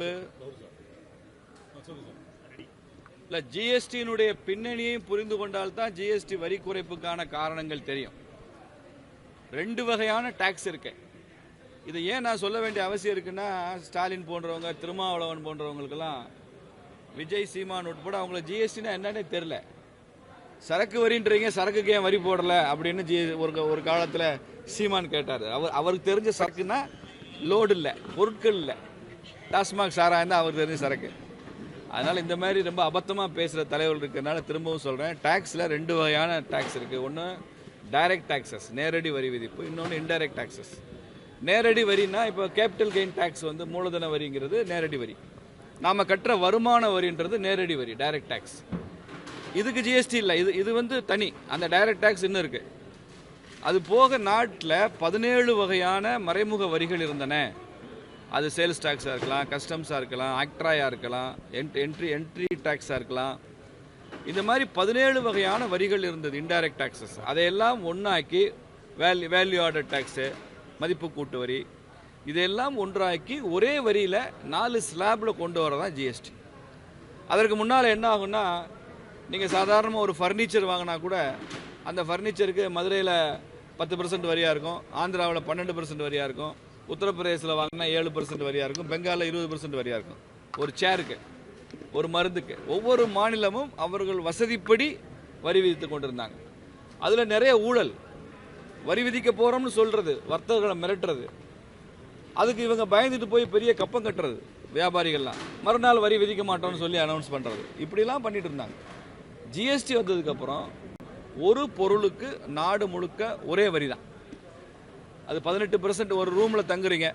குறைப்பு இல்லை ஜிஎஸ்டியினுடைய பின்னணியையும் புரிந்து கொண்டால்தான் ஜிஎஸ்டி வரி குறைப்புக்கான காரணங்கள் தெரியும். ரெண்டு வகையான டாக்ஸ் இருக்கு. இதை ஏன் நான் சொல்ல வேண்டிய அவசியம் இருக்குன்னா ஸ்டாலின் போன்றவங்க திருமாவளவன் போன்றவங்களுக்கெல்லாம் விஜய் சீமான் உட்பட அவங்களுக்கு ஜிஎஸ்டினா என்னன்னே தெரில சரக்கு வரின்றீங்க சரக்குக்கு ஏன் வரி போடல அப்படின்னு ஜி ஒரு ஒரு காலத்தில் சீமான் கேட்டார். அவர் அவருக்கு தெரிஞ்ச சரக்குன்னா லோடு இல்லை பொருட்கள் இல்லை. டாஸ்மாக் சாராயம் தான் அவர் தெரிஞ்ச சரக்கு. அதனால் இந்த மாதிரி ரொம்ப அபத்தமாக பேசுகிற தலைவர்கள் இருக்கிறதுனால திரும்பவும் சொல்கிறேன் டேக்ஸில் ரெண்டு வகையான டேக்ஸ் இருக்குது ஒன்று டைரக்ட் டேக்ஸஸ் நேரடி வரி விதிப்பு. இன்னொன்று இன்டைரக்ட் டேக்ஸஸ் நேரடி வரினா இப்போ கேபிட்டல் கெயின் டேக்ஸ் வந்து மூலதன வரிங்கிறது நேரடி வரி. நாம் கட்டுற வருமான வரின்றது நேரடி வரி டைரக்ட் டேக்ஸ் இதுக்கு ஜிஎஸ்டி இல்லை. இது இது வந்து தனி. அந்த டைரக்ட் டேக்ஸ் இன்னும் இருக்குது அது போக நாட்டில் பதினேழு வகையான மறைமுக வரிகள் இருந்தன. அது சேல்ஸ் டேக்ஸாக இருக்கலாம் கஸ்டம்ஸாக இருக்கலாம் ஆக்ட்ராயாக இருக்கலாம் என்ட்ரி என்ட்ரி டேக்ஸாக இருக்கலாம். இந்த மாதிரி பதினேழு வகையான வரிகள் இருந்தது இன்டைரக்ட் டேக்ஸஸ் அதையெல்லாம் ஒன்றாக்கி வேல்யூ வேல்யூ ஆர்டர் டேக்ஸு மதிப்பு கூட்டு வரி. இதையெல்லாம் ஒன்றாக்கி ஒரே வரியில் நாலு ஸ்லாபில் கொண்டு வரதான் ஜிஎஸ்டி அதற்கு முன்னால் என்ன ஆகும்னா நீங்கள் சாதாரணமாக ஒரு ஃபர்னிச்சர் வாங்கினா கூட அந்த ஃபர்னிச்சருக்கு மதுரையில் பத்து பர்சன்ட் வரியாக இருக்கும் ஆந்திராவில் பன்னெண்டு பர்சன்ட் வரியாக இருக்கும் உத்தரப்பிரதேசில் வாங்கினா ஏழு பர்சன்ட் வரியாக இருக்கும். பெங்காலில் இருபது பர்சன்ட் வரியாக இருக்கும். ஒரு சேருக்கு ஒரு மருந்துக்கு. ஒவ்வொரு மாநிலமும் அவர்கள் வசதிப்படி வரி விதித்து கொண்டிருந்தாங்க. அதில் நிறைய ஊழல். வரி விதிக்க போகிறோம்னு சொல்கிறது வர்த்தகர்களை மிரட்டுறது. அதுக்கு இவங்க பயந்துட்டு போய் பெரிய கப்பம் கட்டுறது வியாபாரிகள்லாம். மறுநாள் வரி விதிக்க மாட்டோம்னு சொல்லி அனௌன்ஸ் பண்ணுறது இப்படிலாம் பண்ணிட்டு இருந்தாங்க. ஜிஎஸ்டி வந்ததுக்கப்புறம் ஒரு பொருளுக்கு நாடு முழுக்க ஒரே வரி தான் அது பதினெட்டு பெர்சன்ட் ஒரு ரூமில் தங்குறீங்க.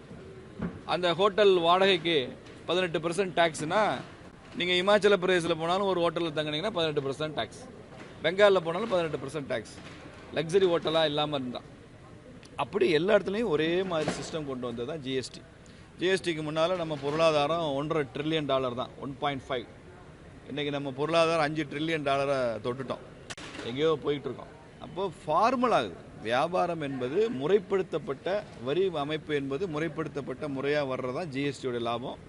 அந்த ஹோட்டல் வாடகைக்கு பதினெட்டு பெர்சன்ட் டேக்ஸ்னா நீங்கள் இமாச்சல பிரதேசில் போனாலும் ஒரு ஹோட்டலில் தங்குனீங்கன்னா பதினெட்டு பெர்சன்ட் டேக்ஸ் பெங்காலில் போனாலும் பதினெட்டு பெர்சன்ட் டேக்ஸ் லக்ஸரி ஹோட்டலாக இல்லாமல் இருந்தால் அப்படி எல்லா இடத்துலையும் ஒரே மாதிரி சிஸ்டம் கொண்டு வந்தது தான் ஜிஎஸ்டி ஜிஎஸ்டிக்கு முன்னால் நம்ம பொருளாதாரம் ஒன்றரை ட்ரில்லியன் டாலர் தான். One point five. இன்றைக்கி நம்ம பொருளாதாரம் அஞ்சு ட்ரில்லியன் டாலரை தொட்டுட்டோம். எங்கேயோ போயிட்டுருக்கோம் அப்போது ஃபார்மல் ஆகுது வியாபாரம் என்பது முறைப்படுத்தப்பட்ட வரி அமைப்பு என்பது முறைப்படுத்தப்பட்ட முறையாக வர்றது தான் ஜிஎஸ்டியோட லாபம்.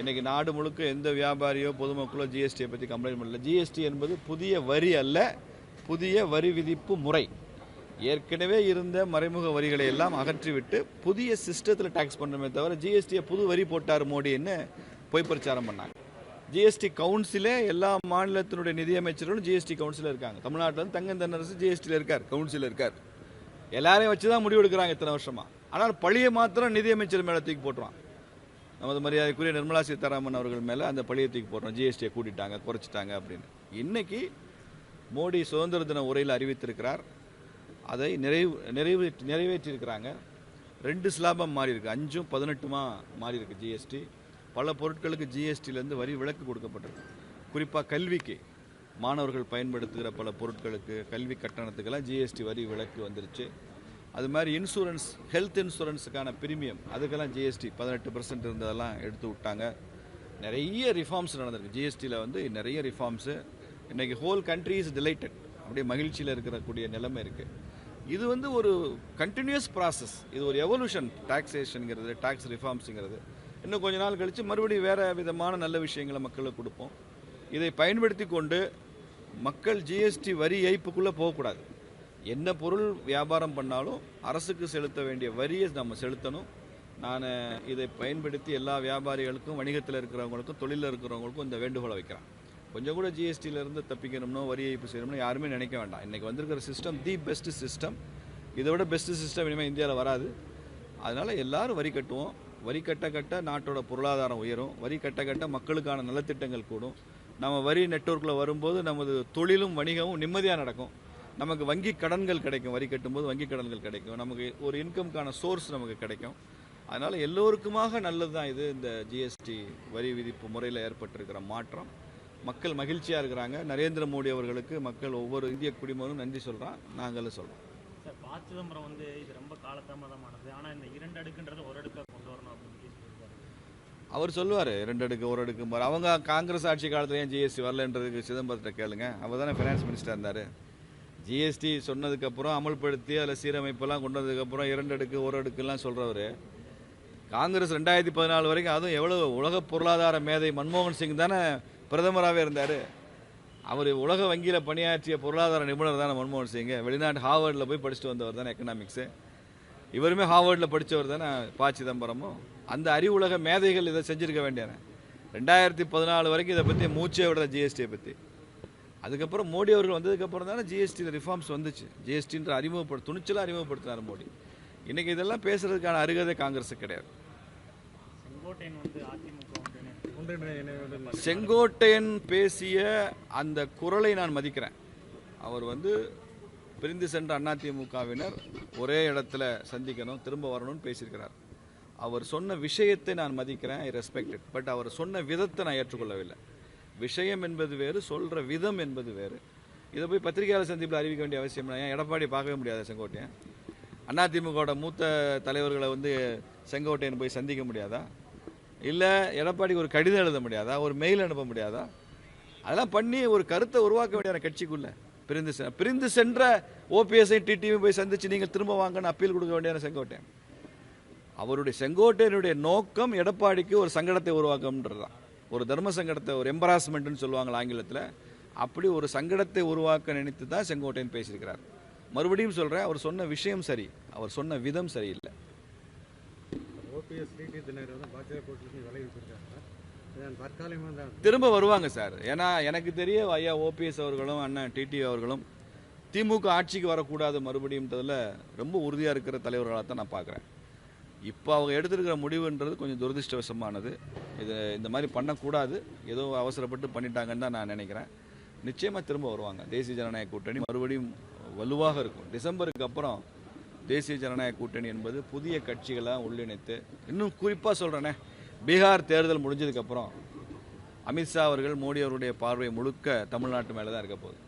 இன்றைக்கி நாடு முழுக்க எந்த வியாபாரியோ பொதுமக்களோ ஜிஎஸ்டியை பற்றி கம்ப்ளைண்ட் பண்ணல. ஜிஎஸ்டி என்பது புதிய வரி அல்ல புதிய வரி விதிப்பு முறை. ஏற்கனவே இருந்த மறைமுக வரிகளை எல்லாம் அகற்றிவிட்டு புதிய சிஸ்டத்தில் டேக்ஸ் பண்ணுறமே தவிர ஜிஎஸ்டியை புது வரி போட்டார் மோடின்னு பொய் பிரச்சாரம் பண்ணாங்க. ஜிஎஸ்டி கவுன்சிலே எல்லா மாநிலத்தினுடைய நிதியமைச்சரும் ஜிஎஸ்டி கவுன்சிலில் இருக்காங்க. தமிழ்நாட்டில் வந்து தங்கம் தென்னரசு ஜிஎஸ்டியில் இருக்கார் கவுன்சிலில் இருக்கார். எல்லாரையும் வச்சு தான் முடிவு எடுக்கிறாங்க இத்தனை வருஷமா. ஆனால் பழியை மாத்திரம் நிதியமைச்சர் மேலே தூக்கி போட்டுருவான். நமது மரியாதைக்குரிய நிர்மலா சீதாராமன் அவர்கள் மேலே அந்த பழியை தூக்கி போடுறோம் ஜிஎஸ்டியை கூட்டிட்டாங்க குறைச்சிட்டாங்க அப்படின்னு. இன்னைக்கு மோடி சுதந்திர தின உரையில் அறிவித்திருக்கிறார். அதை நிறைவு நிறைவு நிறைவேற்றியிருக்கிறாங்க. ரெண்டு ஸ்லாபம் மாறி இருக்கு அஞ்சும் பதினெட்டுமா மாறி இருக்கு ஜிஎஸ்டி பல பொருட்களுக்கு ஜிஎஸ்டியிலேருந்து வரி விலக்கு கொடுக்கப்பட்டிருக்கு. குறிப்பாக கல்விக்கு. மாணவர்கள் பயன்படுத்துகிற பல பொருட்களுக்கு கல்வி கட்டணத்துக்கெல்லாம் ஜிஎஸ்டி வரி விலக்கு வந்துருச்சு. அது மாதிரி இன்சூரன்ஸ் ஹெல்த் இன்சூரன்ஸுக்கான பிரீமியம் அதுக்கெல்லாம் ஜிஎஸ்டி பதினெட்டு பர்சன்ட் இருந்ததெல்லாம் எடுத்து விட்டாங்க. நிறைய ரிஃபார்ம்ஸ் நடந்திருக்கு. ஜிஎஸ்டியில் வந்து நிறைய ரிஃபார்ம்ஸு இன்றைக்கி ஹோல் கண்ட்ரி இஸ் டிலைட்டட் அப்படியே மகிழ்ச்சியில் இருக்கக்கூடிய நிலைமை இருக்குது இது வந்து ஒரு கண்டினியூஸ் ப்ராசஸ் இது ஒரு எவல்யூஷன் டாக்ஸேஷனுங்கிறது டாக்ஸ் ரிஃபார்ம்ஸுங்கிறது இன்னும் கொஞ்ச நாள் கழித்து மறுபடியும் வேறு விதமான நல்ல விஷயங்களை மக்களுக்கு கொடுப்போம். இதை பயன்படுத்தி கொண்டு மக்கள் ஜிஎஸ்டி வரி ஏய்ப்புக்குள்ளே போகக்கூடாது. என்ன பொருள் வியாபாரம் பண்ணாலும் அரசுக்கு செலுத்த வேண்டிய வரியை நம்ம செலுத்தணும். நான் இதை பயன்படுத்தி எல்லா வியாபாரிகளுக்கும் வணிகத்தில் இருக்கிறவங்களுக்கும் தொழிலில் இருக்கிறவங்களுக்கும் இந்த வேண்டுகோளை வைக்கிறேன். கொஞ்சம் கூட ஜிஎஸ்டியிலேருந்து தப்பிக்கணும்னோ வரி ஏய்ப்பு செய்யணும்னு யாருமே நினைக்க வேண்டாம். இன்றைக்கி வந்திருக்கிற சிஸ்டம் தி பெஸ்ட் சிஸ்டம் இதை விட பெஸ்ட் சிஸ்டம் இனிமேல் இந்தியாவில் வராது. அதனால் எல்லாரும் வரி கட்டுவோம். வரி கட்ட கட்ட நாட்டோட பொருளாதாரம் உயரும். வரி கட்ட கட்ட மக்களுக்கான நலத்திட்டங்கள் கூடும். நம்ம வரி நெட்வொர்க்கில் வரும்போது நமது தொழிலும் வணிகமும் நிம்மதியாக நடக்கும். நமக்கு வங்கி கடன்கள் கிடைக்கும். வரி கட்டும்போது வங்கி கடன்கள் கிடைக்கும். நமக்கு ஒரு இன்கம்க்கான சோர்ஸ் நமக்கு கிடைக்கும். அதனால் எல்லோருக்குமாக நல்லது தான் இது. இந்த ஜிஎஸ்டி வரி விதிப்பு முறையில் ஏற்பட்டிருக்கிற மாற்றம். மக்கள் மகிழ்ச்சியாக இருக்கிறாங்க. நரேந்திர மோடி அவர்களுக்கு மக்கள் ஒவ்வொரு இந்திய குடிமகனும் நன்றி சொல்கிறான் நாங்களும் சொல்கிறோம் சார் ப சிதம்பரம் வந்து இது ரொம்ப காலதாமதமானது. ஆனால் இந்த இரண்டு அடுக்குன்றது ஒரு அடுக்காக கொண்டு வரணும் அப்படின்னு அவர் சொல்லுவார் ரெண்டு அடுக்கு ஒரு அடுக்கு அவங்க காங்கிரஸ் ஆட்சி காலத்துல ஏன் ஜிஎஸ்டி வரலன்றதுக்கு சிதம்பரத்தை கேளுங்க. அவர் தானே ஃபினான்ஸ் மினிஸ்டர் இருந்தார். ஜிஎஸ்டி சொன்னதுக்கப்புறம் அமல்படுத்தி அதில் சீரமைப்பெல்லாம் கொண்டு வந்ததுக்கப்புறம் இரண்டு அடுக்கு ஒரு அடுக்குலாம் சொல்கிறவர் காங்கிரஸ் ரெண்டாயிரத்தி பதினாலு வரைக்கும் அதுவும் எவ்வளோ உலக பொருளாதார மேதை மன்மோகன் சிங் தானே பிரதமராகவே இருந்தார். அவர் உலக வங்கியில் பணியாற்றிய பொருளாதார நிபுணர் தானே மன்மோகன் சிங். வெளிநாட்டு ஹார்வர்டில் போய் படிச்சுட்டு வந்தவர் தானே எக்கனாமிக்ஸு இவருமே ஹார்வர்டில் படித்தவர் தானே ப சிதம்பரமும். அந்த அறிவுலக மேதைகள் இதை செஞ்சிருக்க வேண்டியானே. ரெண்டாயிரத்தி பதினாலு வரைக்கும் இதை பற்றி மூச்சே விடுற ஜிஎஸ்டியை பற்றி அதுக்கப்புறம் மோடி அவர்கள் வந்ததுக்கப்புறம் தானே ஜிஎஸ்டி ரிஃபார்ம்ஸ் வந்துச்சு. ஜிஎஸ்டின்ற அறிமுகப்படு துணிச்சலாக அறிமுகப்படுத்தினார் மோடி. இன்றைக்கி இதெல்லாம் பேசுறதுக்கான அருகதை காங்கிரஸுக்கு கிடையாது. செங்கோட்டையன் வந்து அதிமுக வந்து செங்கோட்டையன் பேசிய அந்த குரலை நான் மதிக்கிறேன். அவர் வந்து பிரிந்து சென்ற அதிமுகவினர் ஒரே இடத்துல சந்திக்கணும் திரும்ப வரணும்னு பேசியிருக்கிறார். அவர் சொன்ன விஷயத்தை நான் மதிக்கிறேன் ஐ ரெஸ்பெக்டட் பட் அவர் சொன்ன விதத்தை நான் ஏற்றுக்கொள்ளவில்லை. விஷயம் என்பது வேறு சொல்கிற விதம் என்பது வேறு. இதை போய் பத்திரிகையாளர் சந்திப்பில் அறிவிக்க வேண்டிய அவசியம் இல்லை. ஏன்? எடப்பாடி பார்க்கவே முடியாது செங்கோட்டையன் அதிமுகவோட மூத்த தலைவர்களை வந்து செங்கோட்டையன் போய் சந்திக்க முடியாதா? இல்லை எடப்பாடிக்கு ஒரு கடிதம் எழுத முடியாதா? ஒரு மெயில் அனுப்ப முடியாதா? அதெல்லாம் பண்ணி ஒரு கருத்தை உருவாக்க வேண்டிய கட்சிக்குள்ளே. பிரிந்து செ- பிரிந்து சென்ற ஓபிஎஸ்ஐ டிடிவி போய் சந்திச்சு நீங்கள் திரும்ப வாங்கன்னு அப்பீல் கொடுக்க வேண்டிய செங்கோட்டையன்? அவருடைய செங்கோட்டையனுடைய நோக்கம் எடப்பாடிக்கு ஒரு சங்கடத்தை உருவாக்கம்ன்றது தான் ஒரு தர்ம சங்கடத்தை ஒரு எம்பராஸ்மெண்ட்னு சொல்லுவாங்க ஆங்கிலத்தில் அப்படி ஒரு சங்கடத்தை உருவாக்க நினைத்து தான் செங்கோட்டையன் பேசியிருக்கிறார். மறுபடியும் சொல்கிறேன் அவர் சொன்ன விஷயம் சரி அவர் சொன்ன விதம் சரியில்லை. திரும்ப வருவாங்க சார். ஏன்னா எனக்கு தெரிய ஐயா ஓபிஎஸ் அவர்களும் அண்ணன் டிடி அவர்களும் திமுக ஆட்சிக்கு வரக்கூடாது மறுபடியும்ன்றதுல ரொம்ப உறுதியாக இருக்கிற தலைவர்களாக தான் நான் பார்க்குறேன். இப்போ அவங்க எடுத்திருக்கிற முடிவுன்றது கொஞ்சம் துரதிருஷ்டவசமானது. இது இந்த மாதிரி பண்ணக்கூடாது. ஏதோ அவசரப்பட்டு பண்ணிட்டாங்கன்னு தான் நான் நினைக்கிறேன். நிச்சயமாக திரும்ப வருவாங்க. தேசிய ஜனநாயக கூட்டணி மறுபடியும் வலுவாக இருக்கும். டிசம்பருக்கு அப்புறம் தேசிய ஜனநாயக கூட்டணி என்பது புதிய கட்சிகளாக உள்ளிணைத்து இன்னும் குறிப்பாக சொல்கிறேனே பீகார் தேர்தல் முடிஞ்சதுக்கப்புறம் அமித்ஷா அவர்கள் மோடி அவருடைய பார்வை முழுக்க தமிழ்நாட்டு மேலே தான் இருக்க போகுது.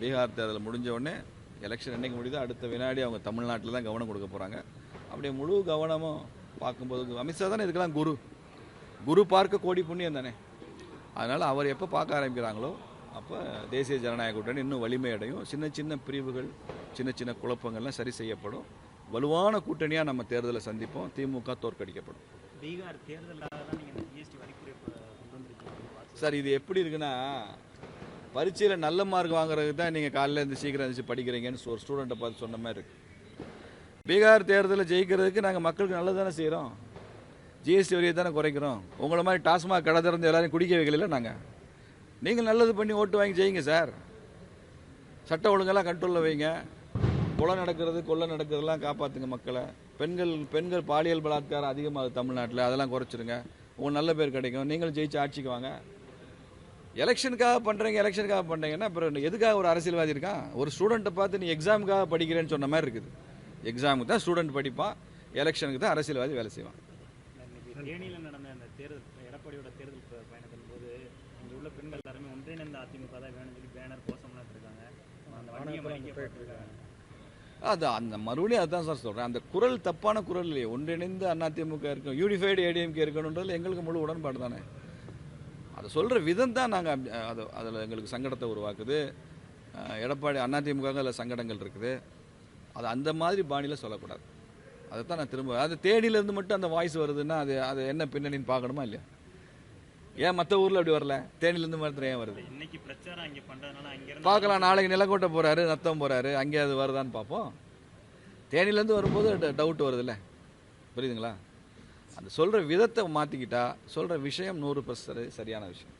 பீகார் தேர்தல் முடிஞ்ச உடனே எலெக்ஷன் என்றைக்கு முடியுதோ அடுத்த வினாடி அவங்க தமிழ்நாட்டில் தான் கவனம் கொடுக்க போகிறாங்க அப்படியே முழு கவனமும் பார்க்கும்போது அமித்ஷா தானே இதுக்கெல்லாம் குரு? குரு பார்க்க கோடி புண்ணியம் தானே? அதனால் அவர் எப்போ பார்க்க ஆரம்பிக்கிறாங்களோ அப்போ தேசிய ஜனநாயக கூட்டணி இன்னும் வலிமை அடையும். சின்ன சின்ன பிரிவுகள் சின்ன சின்ன குழப்பங்கள்லாம் சரி செய்யப்படும். வலுவான கூட்டணியாக நம்ம தேர்தலை சந்திப்போம். திமுக தோற்கடிக்கப்படும். பீகார் சார் இது எப்படி இருக்குன்னா பரீட்சையில் நல்ல மார்க் வாங்குறதுக்கு தான் நீங்கள் காலையில் இருந்து சீக்கிரம் எழுந்துச்சு படிக்கிறீங்கன்னு ஒரு ஸ்டூடெண்ட்டை பார்த்து சொன்ன மாதிரி இருக்கு. பீகார் தேர்தலில் ஜெயிக்கிறதுக்கு நாங்கள் மக்களுக்கு நல்லது தானே செய்கிறோம் ஜிஎஸ்டி வரியை தானே குறைக்கிறோம். உங்களை மாதிரி டாஸ்மாக் கடை திறந்து எல்லாரையும் குடிக்க வைக்கல நாங்கள் நீங்கள் நல்லது பண்ணி ஓட்டு வாங்கி ஜெயிங்க சார். சட்ட ஒழுங்கெல்லாம் கண்ட்ரோலில் வைங்க. கொலை நடக்கிறது கொள்ளை நடக்கிறதெல்லாம் காப்பாற்றுங்க மக்களை. பெண்கள் பெண்கள் பாலியல் பலாத்காரம் அதிகமாகுது தமிழ்நாட்டில். அதெல்லாம் குறைச்சிருங்க. உங்களுக்கு நல்ல பேர் கிடைக்கும். நீங்களும் ஜெயிச்சு ஆட்சிக்கு வாங்க. எலெக்ஷனுக்காக பண்ணுறீங்க எலெக்ஷனுக்காக பண்ணுறீங்கன்னா அப்புறம் எதுக்காக ஒரு அரசியல்வாதி இருக்கான்? ஒரு ஸ்டூடெண்ட்டை பார்த்து நீ எக்ஸாமுக்காக படிக்கிறேன்னு சொன்ன மாதிரி இருக்குது. எக்ஸாமுக்கு தான் ஸ்டூடெண்ட் படிப்பான். எலெக்ஷனுக்கு தான் அரசியல்வாதி வேலை செய்வான். தேனியில் நடந்த அந்த தேர்தல் எடப்பாடியோட தேர்தல் பயணத்தின் போது இங்கே உள்ள பெண்கள் எல்லாருமே ஒன்றிணைந்த அதிமுக தான் வேணும்னு சொல்லி பேனர் கோஷம்லாம் இருக்காங்க. அந்த அந்த மறுபடியும் அதுதான் சார் சொல்கிறேன் அந்த குரல் தப்பான குரல் இல்லையே. ஒன்றிணைந்து அதிமுக இருக்கும் யூனிஃபைடு ஏடிஎம்கே இருக்கணுன்றது எங்களுக்கு முழு உடன்பாடு தானே. அதை சொல்கிற விதம் தான் நாங்கள் அது அதில் எங்களுக்கு சங்கடத்தை உருவாக்குது. எடப்பாடி அதிமுக அதில் சங்கடங்கள் இருக்குது. அது அந்த மாதிரி பாணியில் சொல்லக்கூடாது. அதை தான் நான் திரும்ப அது தேனியிலேருந்து மட்டும் அந்த வாய்ஸ் வருதுன்னா அது அது என்ன பின்னணின்னு பார்க்கணுமா இல்லையா? ஏன் மற்ற ஊரில் அப்படி வரல? தேனியிலேருந்து மாத்திரம் ஏன் வருது? இன்னைக்கு பிரச்சாரம் அங்கே பண்ணுறதுனால பார்க்கலாம் நாளைக்கு நிலக்கோட்டை போறாரு நத்தம் போறாரு அங்கே அது வருதான்னு பார்ப்போம். தேனியிலேருந்து வரும்போது டவுட் வருதுல்ல? புரியுதுங்களா? அந்த சொல்ற விதத்தை மாத்திக்கிட்டா சொல்ற விஷயம் நூறு பர்சன்ட் சரியான விஷயம்.